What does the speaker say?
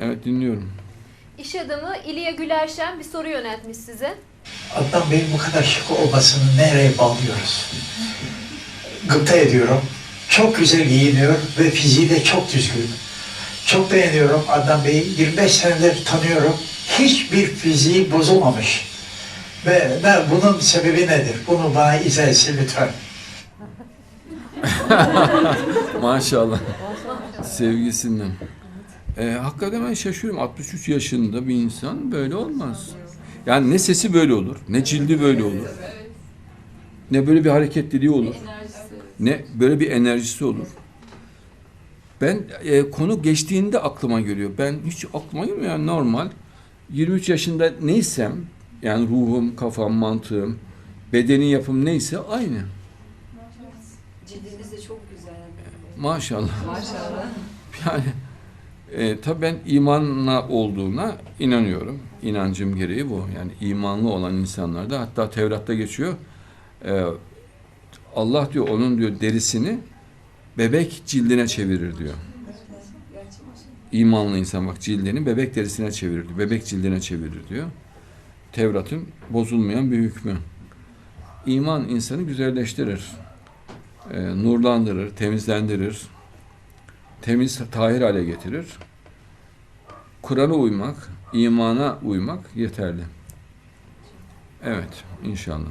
Evet dinliyorum. İş adamı İlya Gülerşen bir soru yöneltmiş size. Adnan Bey'in bu kadar şık olmasını nereye bağlıyoruz? Gıpta ediyorum. Çok güzel giyiniyor ve fiziği de çok düzgün. Çok beğeniyorum Adnan Bey'i. 25 senedir tanıyorum. Hiçbir fiziği bozulmamış. Ve ne, bunun sebebi nedir? Bunu bana izah etsin lütfen. Maşallah. Sevgisinden. Ee, hakikaten ben şaşıyorum. 63 yaşında bir insan böyle olmaz. Yani ne sesi böyle olur, ne cildi böyle olur. Ne böyle bir hareketliliği olur. Ne böyle bir enerjisi olur. Ben e, konu geçtiğinde aklıma geliyor. Ben hiç aklıma gelmiyor. Yani normal. 23 yaşında neysem, yani ruhum, kafam, mantığım, bedenin yapım neyse aynı. Cildiniz de çok güzel. Maşallah. Maşallah. Yani e, tabii ben imanla olduğuna inanıyorum. İnancım gereği bu. Yani imanlı olan insanlarda hatta Tevrat'ta geçiyor. e, Allah diyor onun diyor derisini bebek cildine çevirir diyor. İmanlı insan bak cildini bebek derisine çevirir diyor. Bebek cildine çevirir diyor. Tevrat'ın bozulmayan bir hükmü. İman insanı güzelleştirir. e, nurlandırır, temizlendirir temiz, tahir hale getirir. Kur'an'a uymak, imana uymak yeterli. Evet, inşallah.